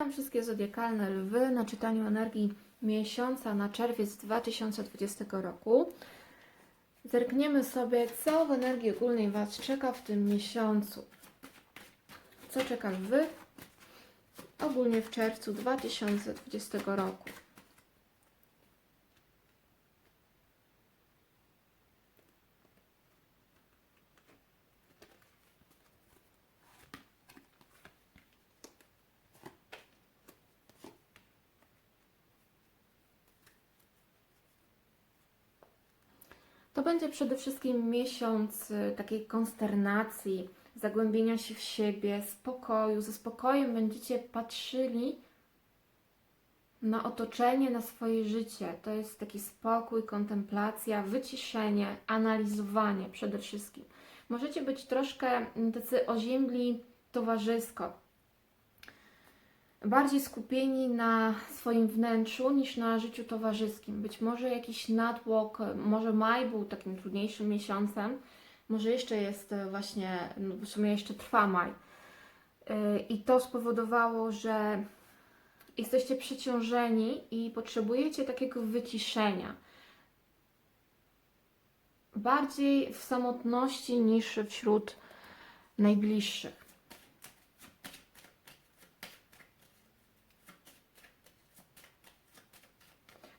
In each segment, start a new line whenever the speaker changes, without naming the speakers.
Witam wszystkie zodiakalne lwy na czytaniu energii miesiąca na czerwiec 2020 roku. Zerkniemy sobie, co w energii ogólnej Was czeka w tym miesiącu. Co czeka lwy ogólnie w czerwcu 2020 roku. To przede wszystkim miesiąc y, takiej konsternacji, zagłębienia się w siebie, spokoju. Ze spokojem będziecie patrzyli na otoczenie, na swoje życie. To jest taki spokój, kontemplacja, wyciszenie, analizowanie przede wszystkim. Możecie być troszkę mm, tacy oziębli towarzysko, bardziej skupieni na swoim wnętrzu niż na życiu towarzyskim. Być może jakiś natłok, może maj był takim trudniejszym miesiącem, może jeszcze jest e, właśnie, no w sumie jeszcze trwa maj. Yy, I to spowodowało, że jesteście przeciążeni i potrzebujecie takiego wyciszenia. Bardziej w samotności niż wśród najbliższych.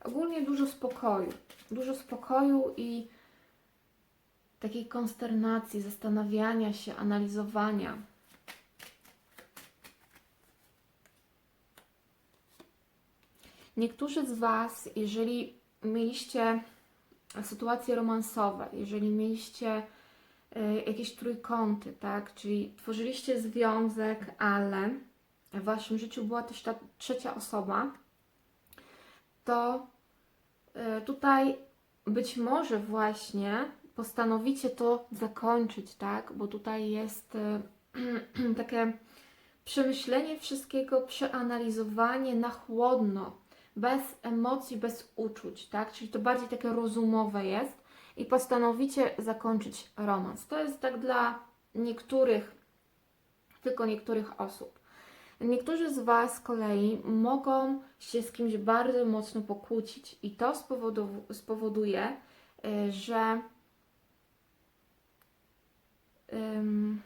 Ogólnie dużo spokoju. Dużo spokoju i takiej konsternacji, zastanawiania się, analizowania. Niektórzy z Was, jeżeli mieliście sytuacje romansowe, jeżeli mieliście y, jakieś trójkąty, tak, czyli tworzyliście związek, ale w Waszym życiu była też ta trzecia osoba, to tutaj być może właśnie postanowicie to zakończyć, tak? Bo tutaj jest y, takie przemyślenie wszystkiego, przeanalizowanie na chłodno, bez emocji, bez uczuć, tak? Czyli to bardziej takie rozumowe jest i postanowicie zakończyć romans. To jest tak dla niektórych, tylko niektórych osób. Niektórzy z Was z kolei mogą się z kimś bardzo mocno pokłócić i to spowodu- spowoduje, y, że ym,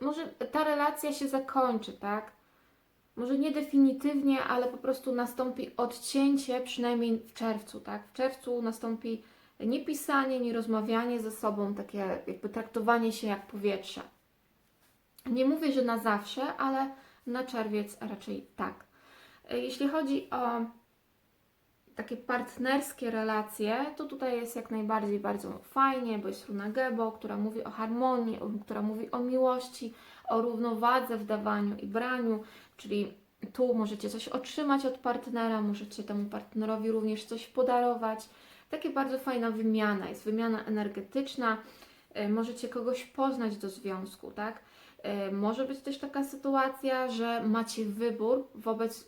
może ta relacja się zakończy, tak? Może nie definitywnie, ale po prostu nastąpi odcięcie, przynajmniej w czerwcu, tak? W czerwcu nastąpi nie pisanie, nie rozmawianie ze sobą, takie jakby traktowanie się jak powietrze. Nie mówię, że na zawsze, ale na czerwiec raczej tak. Jeśli chodzi o takie partnerskie relacje, to tutaj jest jak najbardziej bardzo fajnie, bo jest runa Gebo, która mówi o harmonii, która mówi o miłości, o równowadze w dawaniu i braniu, czyli tu możecie coś otrzymać od partnera, możecie temu partnerowi również coś podarować. Takie bardzo fajna wymiana, jest wymiana energetyczna, y, możecie kogoś poznać do związku, tak? Y, Może być też taka sytuacja, że macie wybór wobec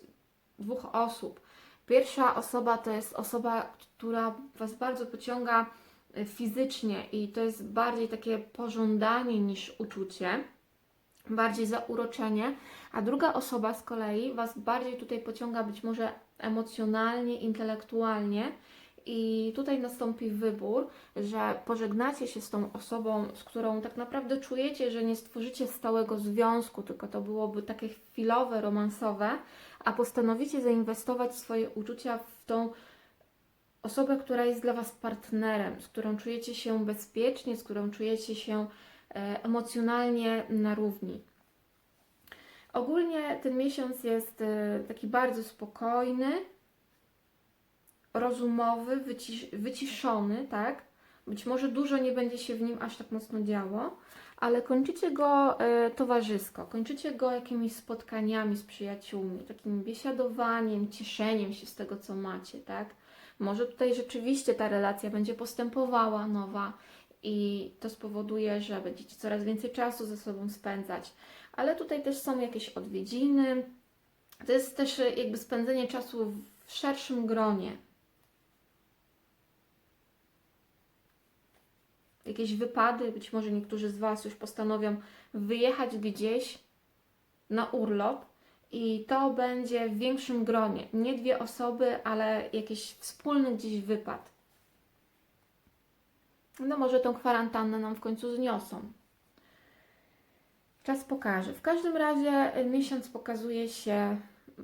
dwóch osób. Pierwsza osoba to jest osoba, która Was bardzo pociąga y, fizycznie i to jest bardziej takie pożądanie niż uczucie, bardziej zauroczenie, a druga osoba z kolei Was bardziej tutaj pociąga być może emocjonalnie, intelektualnie i tutaj nastąpi wybór, że pożegnacie się z tą osobą, z którą tak naprawdę czujecie, że nie stworzycie stałego związku, tylko to byłoby takie chwilowe, romansowe, a postanowicie zainwestować swoje uczucia w tą osobę, która jest dla Was partnerem, z którą czujecie się bezpiecznie, z którą czujecie się e, emocjonalnie na równi. Ogólnie ten miesiąc jest e, taki bardzo spokojny, rozumowy, wycisz, wyciszony, tak? Być może dużo nie będzie się w nim aż tak mocno działo, ale kończycie go e, towarzysko, kończycie go jakimiś spotkaniami z przyjaciółmi, takim biesiadowaniem, cieszeniem się z tego, co macie, tak? Może tutaj rzeczywiście ta relacja będzie postępowała nowa i to spowoduje, że będziecie coraz więcej czasu ze sobą spędzać, ale tutaj też są jakieś odwiedziny. To jest też e, jakby spędzenie czasu w szerszym gronie, jakieś wypady, być może niektórzy z Was już postanowią wyjechać gdzieś na urlop I to będzie w większym gronie. Nie dwie osoby, ale jakiś wspólny gdzieś wypad. No może tą kwarantannę nam w końcu zniosą. Czas pokaże. W każdym razie y, miesiąc pokazuje się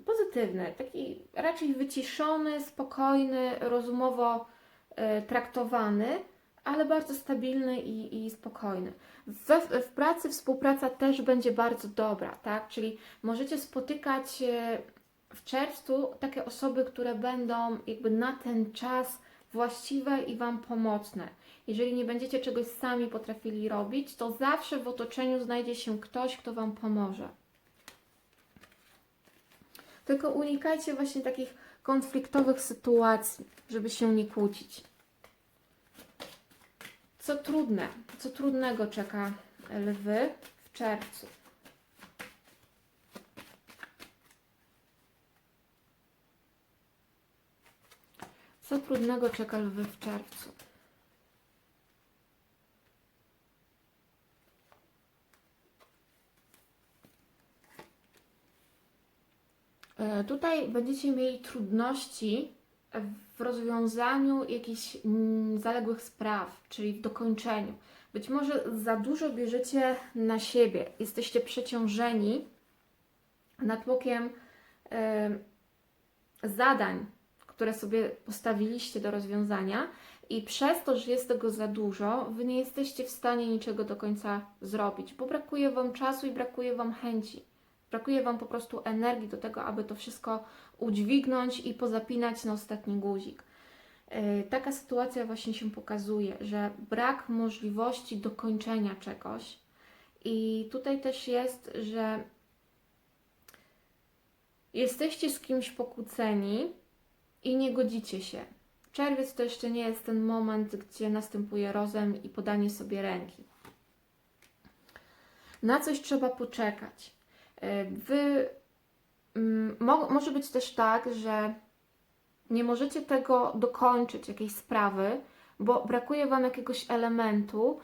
pozytywny, taki raczej wyciszony, spokojny, rozumowo y, traktowany, ale bardzo stabilny i, i spokojny. W pracy współpraca też będzie bardzo dobra, tak? Czyli możecie spotykać y, w czerwcu takie osoby, które będą jakby na ten czas właściwe i Wam pomocne. Jeżeli nie będziecie czegoś sami potrafili robić, to zawsze w otoczeniu znajdzie się ktoś, kto Wam pomoże. Tylko unikajcie właśnie takich konfliktowych sytuacji, żeby się nie kłócić. Co trudne, co trudnego czeka lwy w czerwcu? Co trudnego czeka lwy w czerwcu? E, Tutaj będziecie mieli trudności w rozwiązaniu jakichś mm, zaległych spraw, czyli w dokończeniu. Być może za dużo bierzecie na siebie, jesteście przeciążeni natłokiem e, zadań, które sobie postawiliście do rozwiązania, i przez to, że jest tego za dużo, wy nie jesteście w stanie niczego do końca zrobić, bo brakuje wam czasu i brakuje wam chęci. Brakuje Wam po prostu energii do tego, aby to wszystko udźwignąć i pozapinać na ostatni guzik. Yy, Taka sytuacja właśnie się pokazuje, że brak możliwości dokończenia czegoś. I tutaj też jest, że jesteście z kimś pokłóceni i nie godzicie się. Czerwiec to jeszcze nie jest ten moment, gdzie następuje rozem i podanie sobie ręki. Na coś trzeba poczekać. Wy mm, mo, może być też tak, że nie możecie tego dokończyć, jakiejś sprawy, bo brakuje Wam jakiegoś elementu,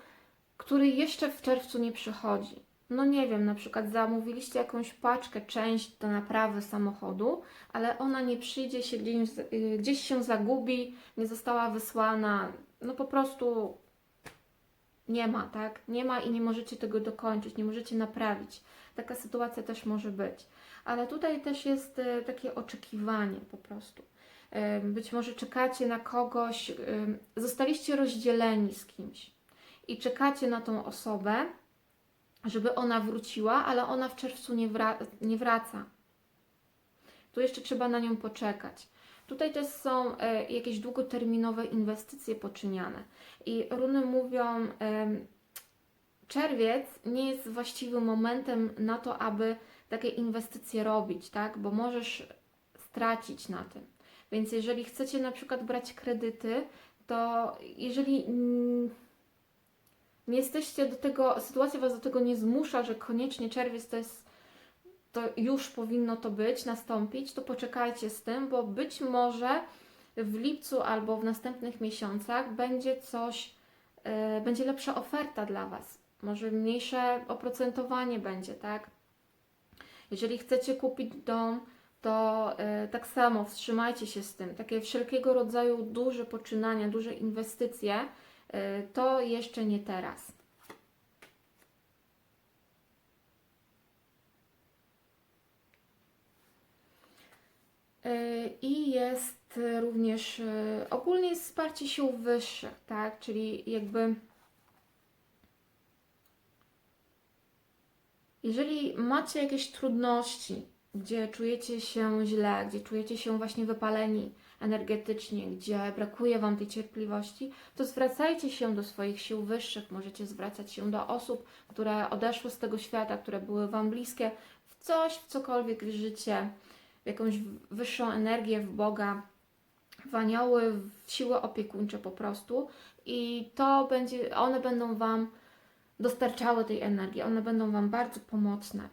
który jeszcze w czerwcu nie przychodzi. No nie wiem, na przykład zamówiliście jakąś paczkę, część do naprawy samochodu, ale ona nie przyjdzie się gdzieś, y, gdzieś się zagubi, nie została wysłana, no po prostu nie ma, tak? Nie ma i nie możecie tego dokończyć, nie możecie naprawić. Taka sytuacja też może być. Ale tutaj też jest e, takie oczekiwanie po prostu. E, Być może czekacie na kogoś, e, zostaliście rozdzieleni z kimś i czekacie na tą osobę, żeby ona wróciła, ale ona w czerwcu nie, wra nie wraca. Tu jeszcze trzeba na nią poczekać. Tutaj też są e, jakieś długoterminowe inwestycje poczyniane. I runy mówią, czerwiec nie jest właściwym momentem na to, aby takie inwestycje robić, tak? Bo możesz stracić na tym. Więc jeżeli chcecie na przykład brać kredyty, to jeżeli nie jesteście do tego, sytuacja Was do tego nie zmusza, że koniecznie czerwiec to jest, to już powinno to być, nastąpić, to poczekajcie z tym, bo być może w lipcu albo w następnych miesiącach będzie coś, yy, będzie lepsza oferta dla Was. Może mniejsze oprocentowanie będzie, tak? Jeżeli chcecie kupić dom, to yy, tak samo wstrzymajcie się z tym. Takie wszelkiego rodzaju duże poczynania, duże inwestycje, yy, to jeszcze nie teraz. I jest również yy, ogólnie jest wsparcie sił wyższych, tak? Czyli jakby jeżeli macie jakieś trudności, gdzie czujecie się źle, gdzie czujecie się właśnie wypaleni energetycznie, gdzie brakuje Wam tej cierpliwości, to zwracajcie się do swoich sił wyższych. Możecie zwracać się do osób, które odeszły z tego świata, które były Wam bliskie, w coś, w cokolwiek wierzycie, w jakąś wyższą energię, w Boga, w anioły, w siły opiekuńcze po prostu. I to będzie, one będą Wam dostarczały tej energii, one będą Wam bardzo pomocne.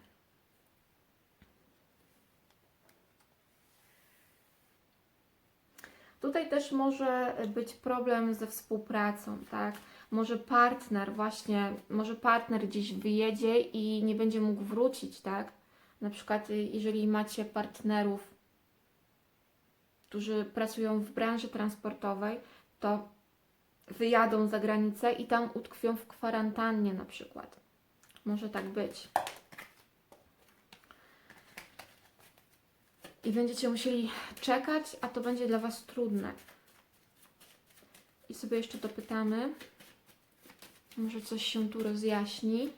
Tutaj też może być problem ze współpracą, tak? Może partner właśnie, może partner gdzieś wyjedzie i nie będzie mógł wrócić, tak? Na przykład, y, jeżeli macie partnerów, którzy pracują w branży transportowej, to wyjadą za granicę i tam utkwią w kwarantannie na przykład. Może tak być. I będziecie musieli czekać, a to będzie dla Was trudne. I sobie jeszcze dopytamy. Może coś się tu rozjaśni.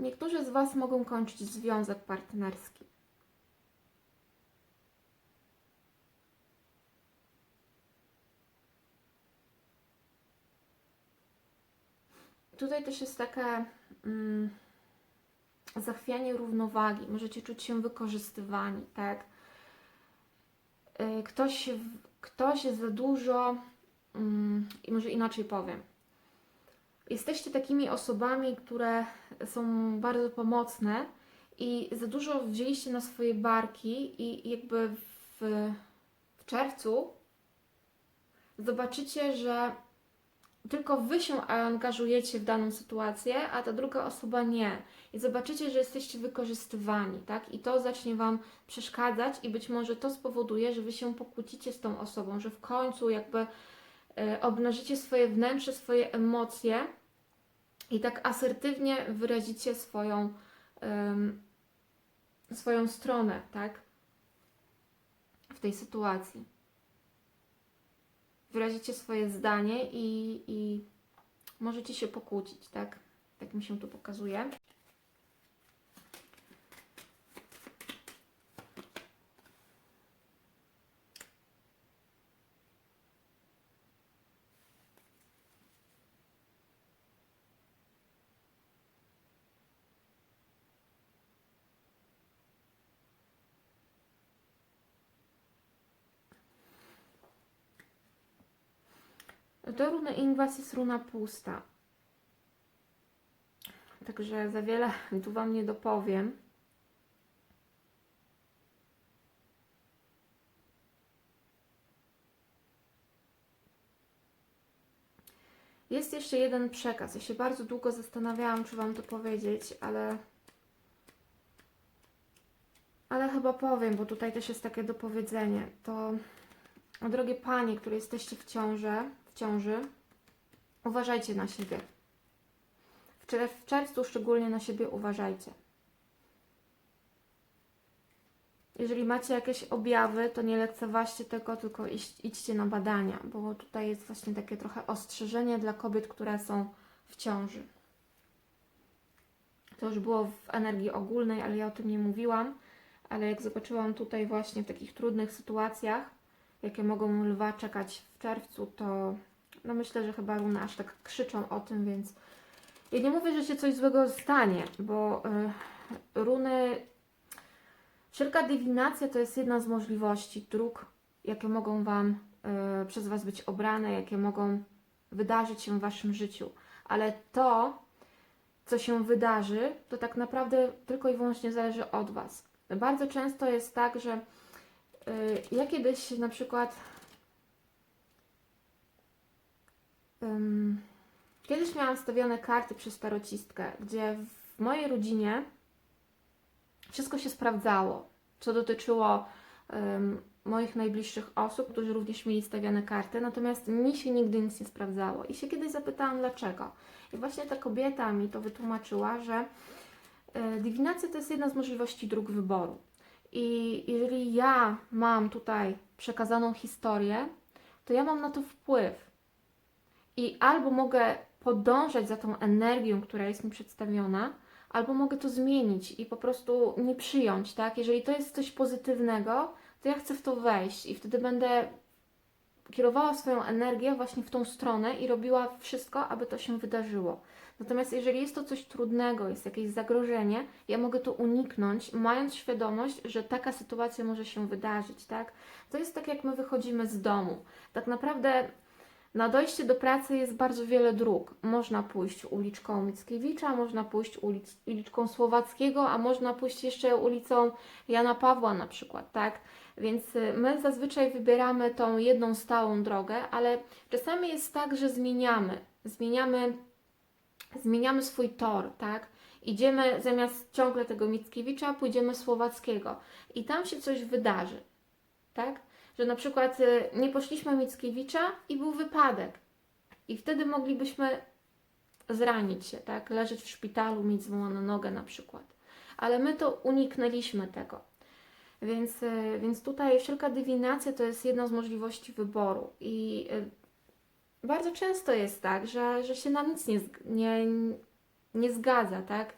Niektórzy z Was mogą kończyć związek partnerski. Tutaj też jest takie mm, zachwianie równowagi. Możecie czuć się wykorzystywani, tak? Y, Ktoś, ktoś za dużo, mm, może inaczej powiem. Jesteście takimi osobami, które są bardzo pomocne i za dużo wzięliście na swoje barki i jakby w, w czerwcu zobaczycie, że tylko Wy się angażujecie w daną sytuację, a ta druga osoba nie. I zobaczycie, że jesteście wykorzystywani, tak? I to zacznie Wam przeszkadzać i być może to spowoduje, że Wy się pokłócicie z tą osobą, że w końcu jakby e, obnażycie swoje wnętrze, swoje emocje i tak asertywnie wyrazicie swoją, em, swoją stronę, tak? W tej sytuacji. Wyrazicie swoje zdanie i, i możecie się pokłócić, tak? Tak mi się tu pokazuje. Do runy Ingwas jest runa pusta. Także za wiele tu Wam nie dopowiem. Jest jeszcze jeden przekaz. Ja się bardzo długo zastanawiałam, czy Wam to powiedzieć, ale. Ale chyba powiem, bo tutaj też jest takie dopowiedzenie. To, drogie panie, które jesteście w ciąży, ciąży, uważajcie na siebie. W, w czerwcu szczególnie na siebie uważajcie. Jeżeli macie jakieś objawy, to nie lekceważcie tego, tylko iść, idźcie na badania, bo tutaj jest właśnie takie trochę ostrzeżenie dla kobiet, które są w ciąży. To już było w energii ogólnej, ale ja o tym nie mówiłam. Ale jak zobaczyłam tutaj właśnie w takich trudnych sytuacjach, jakie mogą lwa czekać w czerwcu, to no myślę, że chyba runy aż tak krzyczą o tym, więc ja nie mówię, że się coś złego stanie, bo y, runy, wszelka dywinacja to jest jedna z możliwości, dróg, jakie mogą Wam y, przez Was być obrane, jakie mogą wydarzyć się w Waszym życiu. Ale to, co się wydarzy, to tak naprawdę tylko i wyłącznie zależy od Was. Bardzo często jest tak, że y, ja kiedyś na przykład Ym, Kiedyś miałam stawione karty przez tarocistkę, gdzie w mojej rodzinie wszystko się sprawdzało, co dotyczyło ym, moich najbliższych osób, którzy również mieli stawiane karty, natomiast mi się nigdy nic nie sprawdzało. I się kiedyś zapytałam dlaczego. I właśnie ta kobieta mi to wytłumaczyła, że y, dywinacja to jest jedna z możliwości dróg wyboru. I jeżeli ja mam tutaj przekazaną historię, to ja mam na to wpływ. I albo mogę podążać za tą energią, która jest mi przedstawiona, albo mogę to zmienić i po prostu nie przyjąć, tak? Jeżeli to jest coś pozytywnego, to ja chcę w to wejść i wtedy będę kierowała swoją energię właśnie w tą stronę i robiła wszystko, aby to się wydarzyło. Natomiast jeżeli jest to coś trudnego, jest jakieś zagrożenie, ja mogę to uniknąć, mając świadomość, że taka sytuacja może się wydarzyć, tak? To jest tak, jak my wychodzimy z domu. Tak naprawdę na dojście do pracy jest bardzo wiele dróg. Można pójść uliczką Mickiewicza, można pójść ulic, uliczką Słowackiego, a można pójść jeszcze ulicą Jana Pawła na przykład, tak? Więc y, my zazwyczaj wybieramy tą jedną stałą drogę, ale czasami jest tak, że zmieniamy. Zmieniamy, zmieniamy swój tor, tak? Idziemy zamiast ciągle tego Mickiewicza, pójdziemy Słowackiego i tam się coś wydarzy, tak? Że na przykład y, nie poszliśmy Mickiewicza i był wypadek. I wtedy moglibyśmy zranić się, tak? Leżeć w szpitalu, mieć złamaną nogę na przykład. Ale my to uniknęliśmy tego. Więc, y, więc tutaj wszelka dywinacja to jest jedna z możliwości wyboru. I y, bardzo często jest tak, że, że się nam nic nie, nie, nie zgadza, tak?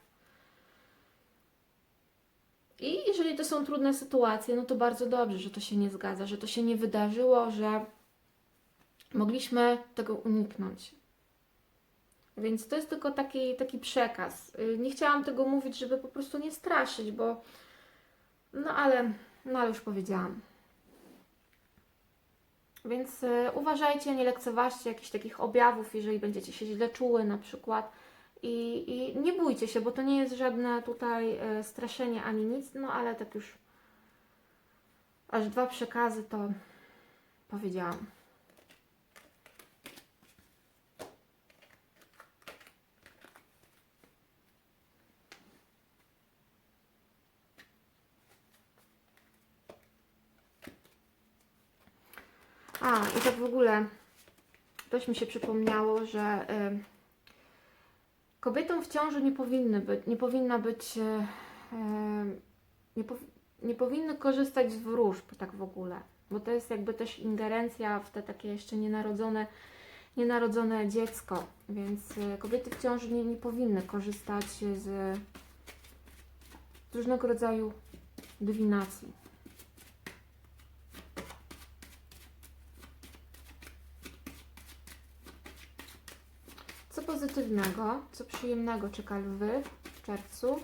I jeżeli to są trudne sytuacje, no to bardzo dobrze, że to się nie zgadza, że to się nie wydarzyło, że mogliśmy tego uniknąć. Więc to jest tylko taki, taki przekaz. Y, Nie chciałam tego mówić, żeby po prostu nie straszyć, bo no ale, no ale już powiedziałam. Więc y, uważajcie, nie lekceważcie jakichś takich objawów, jeżeli będziecie się źle czuły na przykład. I, I nie bójcie się, bo to nie jest żadne tutaj y, straszenie ani nic, no ale tak już aż dwa przekazy to powiedziałam. A, i tak w ogóle też mi się przypomniało, że y, kobietom w ciąży nie powinny być, nie powinna być, y, y, nie, pow, nie powinny korzystać z wróżb tak w ogóle, bo to jest jakby też ingerencja w te takie jeszcze nienarodzone, nienarodzone dziecko, więc y, kobiety w ciąży nie, nie powinny korzystać z różnego rodzaju dywinacji. Co pozytywnego, co przyjemnego czeka lwy w czerwcu?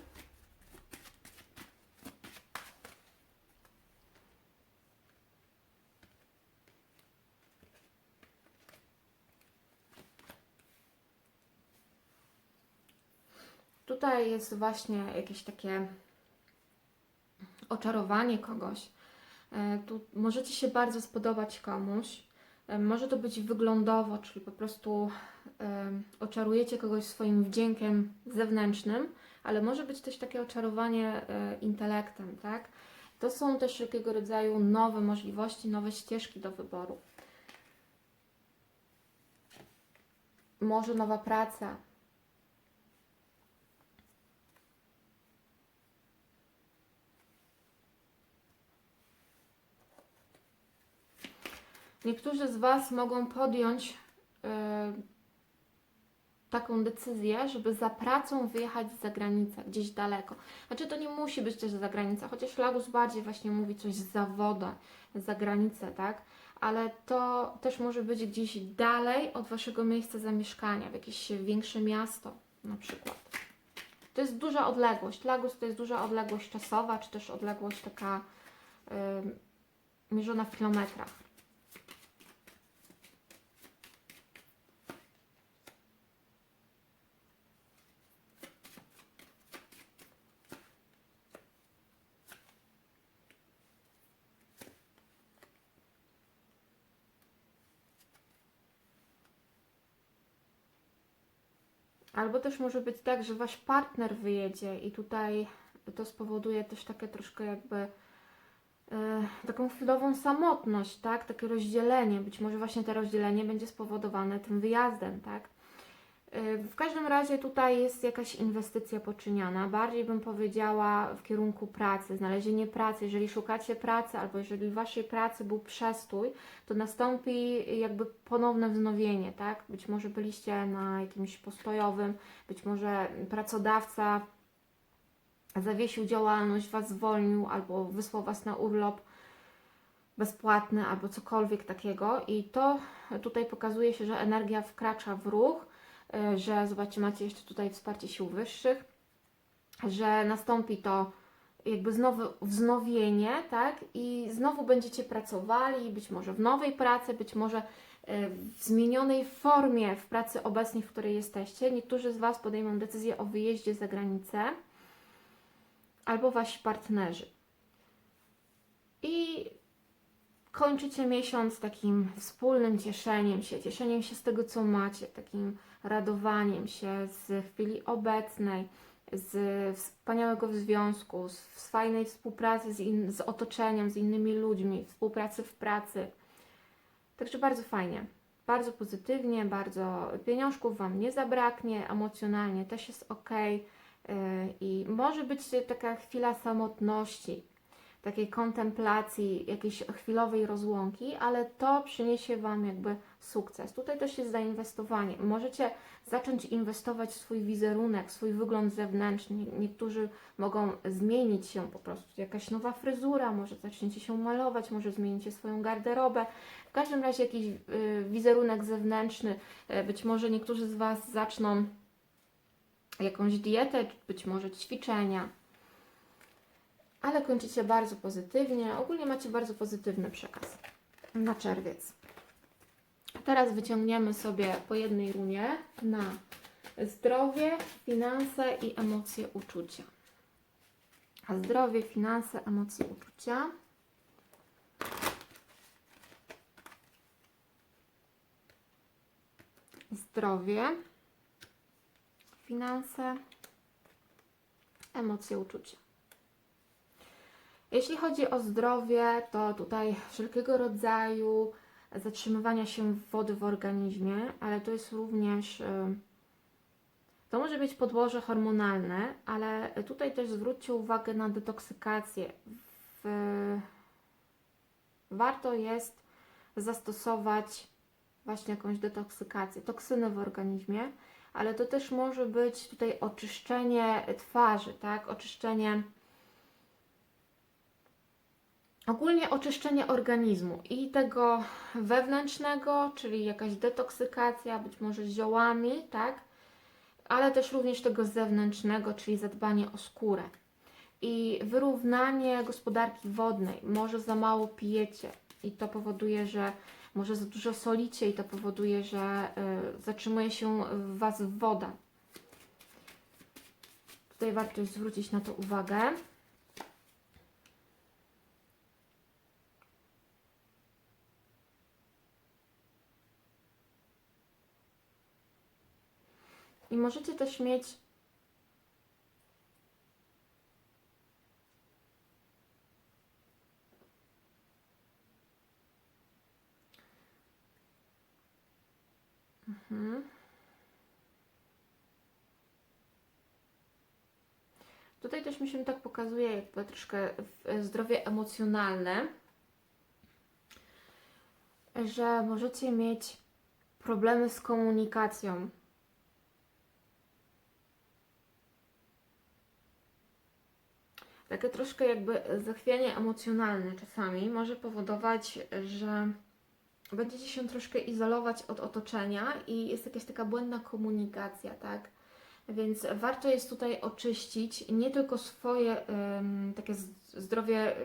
Tutaj jest właśnie jakieś takie oczarowanie kogoś. E, Tu możecie się bardzo spodobać komuś. E, Może to być wyglądowo, czyli po prostu em, oczarujecie kogoś swoim wdziękiem zewnętrznym, ale może być też takie oczarowanie e, intelektem, tak? To są też jakiego rodzaju nowe możliwości, nowe ścieżki do wyboru. Może nowa praca. Niektórzy z Was mogą podjąć e, taką decyzję, żeby za pracą wyjechać za granicę, gdzieś daleko. Znaczy to nie musi być też za granicę, chociaż Lagus bardziej właśnie mówi coś z zawodu, za granicę, tak? Ale to też może być gdzieś dalej od Waszego miejsca zamieszkania, w jakieś większe miasto na przykład. To jest duża odległość. Lagus to jest duża odległość czasowa, czy też odległość taka y, mierzona w kilometrach. Albo też może być tak, że wasz partner wyjedzie i tutaj to spowoduje też takie troszkę jakby e, taką chwilową samotność, tak? Takie rozdzielenie. Być może właśnie to rozdzielenie będzie spowodowane tym wyjazdem, tak? W każdym razie tutaj jest jakaś inwestycja poczyniana. Bardziej bym powiedziała w kierunku pracy, znalezienie pracy. Jeżeli szukacie pracy albo jeżeli w waszej pracy był przestój, to nastąpi jakby ponowne wznowienie, tak? Być może byliście na jakimś postojowym, być może pracodawca zawiesił działalność, was zwolnił albo wysłał was na urlop bezpłatny albo cokolwiek takiego i to tutaj pokazuje się, że energia wkracza w ruch, że zobaczcie, macie jeszcze tutaj wsparcie sił wyższych, że nastąpi to jakby znowu wznowienie, tak? I znowu będziecie pracowali, być może w nowej pracy, być może y, w zmienionej formie w pracy obecnej, w której jesteście. Niektórzy z Was podejmą decyzję o wyjeździe za granicę, albo Wasi partnerzy. I kończycie miesiąc takim wspólnym cieszeniem się, cieszeniem się z tego, co macie, takim radowaniem się z chwili obecnej, z wspaniałego związku, z, z fajnej współpracy z, in, z otoczeniem, z innymi ludźmi, współpracy w pracy. Także bardzo fajnie, bardzo pozytywnie, bardzo pieniążków Wam nie zabraknie, emocjonalnie też jest ok. I może być taka chwila samotności, takiej kontemplacji, jakiejś chwilowej rozłąki, ale to przyniesie Wam jakby sukces. Tutaj też jest zainwestowanie. Możecie zacząć inwestować w swój wizerunek, swój wygląd zewnętrzny. Nie- Niektórzy mogą zmienić się po prostu. Jakaś nowa fryzura, może zaczniecie się malować, może zmienicie swoją garderobę. W każdym razie jakiś y, wizerunek zewnętrzny. Y, być może niektórzy z Was zaczną jakąś dietę, być może ćwiczenia. Ale kończycie bardzo pozytywnie. Ogólnie macie bardzo pozytywny przekaz na czerwiec. Teraz wyciągniemy sobie po jednej runie na zdrowie, finanse i emocje, uczucia. A zdrowie, finanse, emocje, uczucia. Zdrowie, finanse, emocje, uczucia. Jeśli chodzi o zdrowie, to tutaj wszelkiego rodzaju zatrzymywania się wody w organizmie, ale to jest również. y, To może być podłoże hormonalne, ale tutaj też zwróćcie uwagę na detoksykację. W, warto jest zastosować właśnie jakąś detoksykację, toksyny w organizmie, ale to też może być tutaj oczyszczenie twarzy, tak? Oczyszczenie Ogólnie oczyszczenie organizmu i tego wewnętrznego, czyli jakaś detoksykacja, być może ziołami, tak? Ale też również tego zewnętrznego, czyli zadbanie o skórę. I wyrównanie gospodarki wodnej. Może za mało pijecie i to powoduje, że może za dużo solicie i to powoduje, że y, zatrzymuje się w Was woda. Tutaj warto zwrócić na to uwagę. Możecie też mieć Mhm. Tutaj też mi się tak pokazuje jakby troszkę w- zdrowie emocjonalne, że możecie mieć problemy z komunikacją. Takie troszkę jakby zachwianie emocjonalne czasami może powodować, że będziecie się troszkę izolować od otoczenia i jest jakaś taka błędna komunikacja, tak? Więc warto jest tutaj oczyścić nie tylko swoje takie zdrowie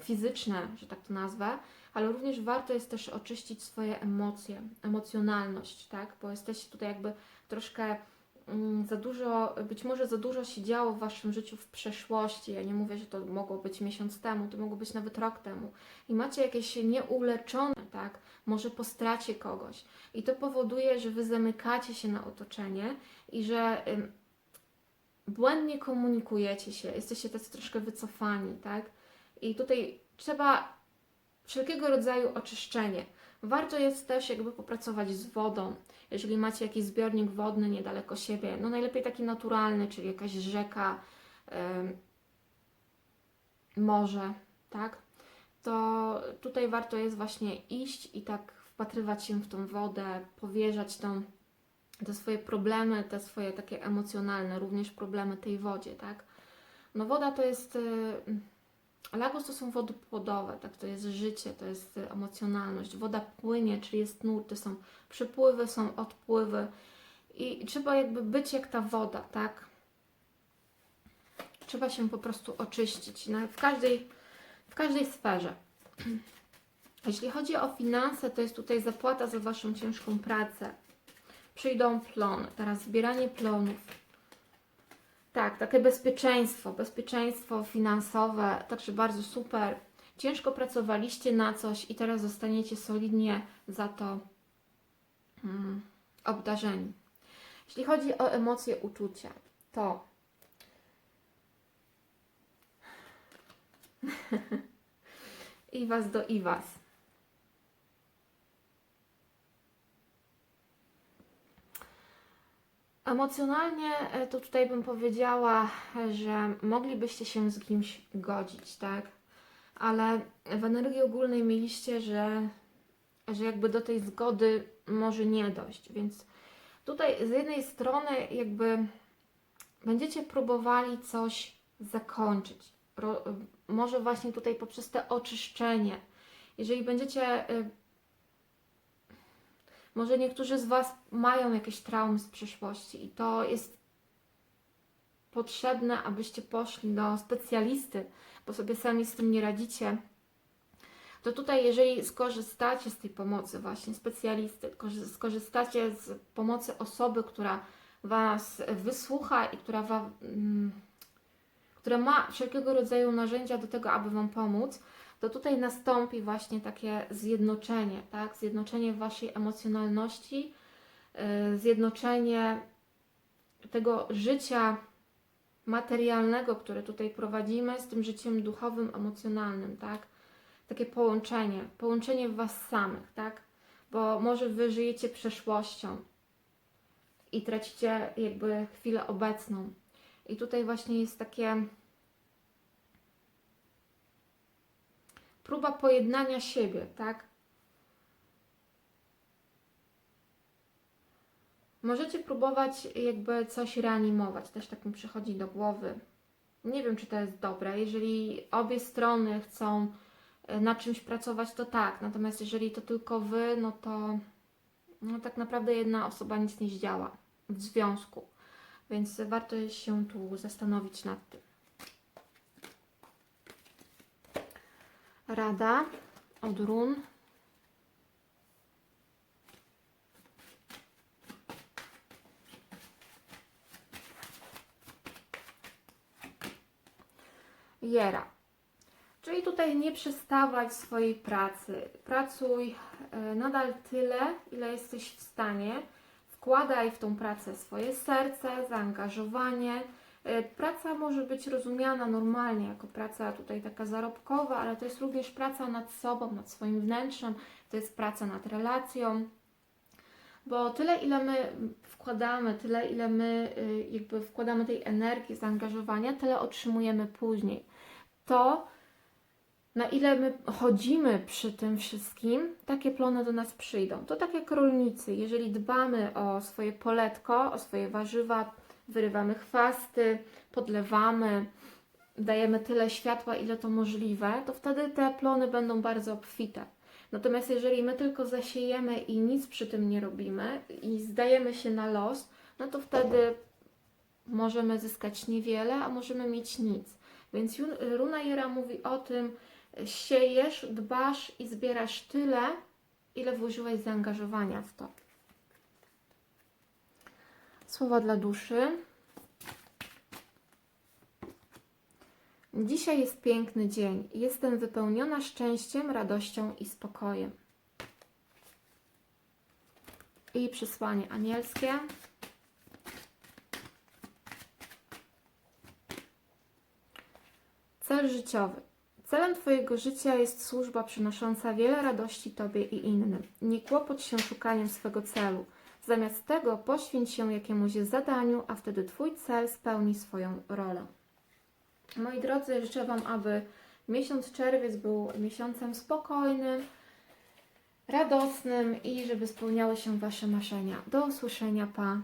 fizyczne, że tak to nazwę, ale również warto jest też oczyścić swoje emocje, emocjonalność, tak? Bo jesteście tutaj jakby troszkę za dużo, być może za dużo się działo w Waszym życiu w przeszłości. Ja nie mówię, że to mogło być miesiąc temu, to mogło być nawet rok temu. I macie jakieś nieuleczone, tak? Może po stracie kogoś. I to powoduje, że Wy zamykacie się na otoczenie i że błędnie komunikujecie się, jesteście tacy troszkę wycofani, tak? I tutaj trzeba wszelkiego rodzaju oczyszczenie. Warto jest też jakby popracować z wodą. Jeżeli macie jakiś zbiornik wodny niedaleko siebie, no najlepiej taki naturalny, czyli jakaś rzeka, em, morze, tak? To tutaj warto jest właśnie iść i tak wpatrywać się w tą wodę, powierzać tą, te swoje problemy, te swoje takie emocjonalne, również problemy tej wodzie, tak? No woda to jest... y, Lagos to są wody płodowe, tak? To jest życie, to jest y, emocjonalność. Woda płynie, czyli jest nurty, są przypływy, są odpływy i trzeba jakby być jak ta woda, tak? Trzeba się po prostu oczyścić na, w, każdej, w każdej sferze. Jeśli chodzi o finanse, to jest tutaj zapłata za Waszą ciężką pracę. Przyjdą plony, teraz zbieranie plonów. Tak, takie bezpieczeństwo, bezpieczeństwo finansowe, także bardzo super. ciężko pracowaliście na coś i teraz zostaniecie solidnie za to mm, obdarzeni. Jeśli chodzi o emocje, uczucia, to i was do i was. Emocjonalnie e, to tutaj bym powiedziała, że moglibyście się z kimś godzić, tak? Ale w energii ogólnej mieliście, że, że jakby do tej zgody może nie dojść, więc tutaj z jednej strony jakby będziecie próbowali coś zakończyć. Ro, może właśnie tutaj poprzez te oczyszczenie. Jeżeli będziecie y, może niektórzy z Was mają jakieś traumy z przeszłości i to jest potrzebne, abyście poszli do specjalisty, bo sobie sami z tym nie radzicie. To tutaj, jeżeli skorzystacie z tej pomocy właśnie specjalisty, skorzystacie z pomocy osoby, która Was wysłucha i która, wa, mm, która ma wszelkiego rodzaju narzędzia do tego, aby Wam pomóc, to tutaj nastąpi właśnie takie zjednoczenie, tak? Zjednoczenie Waszej emocjonalności, yy, zjednoczenie tego życia materialnego, które tutaj prowadzimy, z tym życiem duchowym, emocjonalnym, tak? Takie połączenie, połączenie Was samych, tak? Bo może Wy żyjecie przeszłością i tracicie jakby chwilę obecną. I tutaj właśnie jest takie próba pojednania siebie, tak? Możecie próbować jakby coś reanimować, też tak mi przychodzi do głowy. Nie wiem, czy to jest dobre. Jeżeli obie strony chcą e, nad czymś pracować, to tak. Natomiast jeżeli to tylko wy, no to no tak naprawdę jedna osoba nic nie zdziała w związku. Więc warto się tu zastanowić nad tym. Rada od run. Jera. Czyli tutaj nie przestawać swojej pracy. Pracuj e, nadal tyle, ile jesteś w stanie. Wkładaj w tą pracę swoje serce, zaangażowanie praca może być rozumiana normalnie jako praca tutaj taka zarobkowa, ale to jest również praca nad sobą, nad swoim wnętrzem, to jest praca nad relacją, bo tyle ile my wkładamy, tyle ile my y, jakby wkładamy tej energii, zaangażowania, tyle otrzymujemy później. To na ile my chodzimy przy tym wszystkim, takie plony do nas przyjdą. To tak jak rolnicy, jeżeli dbamy o swoje poletko, o swoje warzywa, wyrywamy chwasty, podlewamy, dajemy tyle światła, ile to możliwe, to wtedy te plony będą bardzo obfite. Natomiast jeżeli my tylko zasiejemy i nic przy tym nie robimy i zdajemy się na los, no to wtedy możemy zyskać niewiele, a możemy mieć nic. Więc Runa Jera mówi o tym, siejesz, dbasz i zbierasz tyle, ile włożyłeś zaangażowania w to. Słowa dla duszy. Dzisiaj jest piękny dzień. Jestem wypełniona szczęściem, radością i spokojem. I przesłanie anielskie. Cel życiowy. Celem Twojego życia jest służba przynosząca wiele radości Tobie i innym. Nie kłopot się szukaniem swego celu. Zamiast tego poświęć się jakiemuś zadaniu, a wtedy Twój cel spełni swoją rolę. Moi drodzy, życzę Wam, aby miesiąc czerwiec był miesiącem spokojnym, radosnym i żeby spełniały się Wasze marzenia. Do usłyszenia, pa!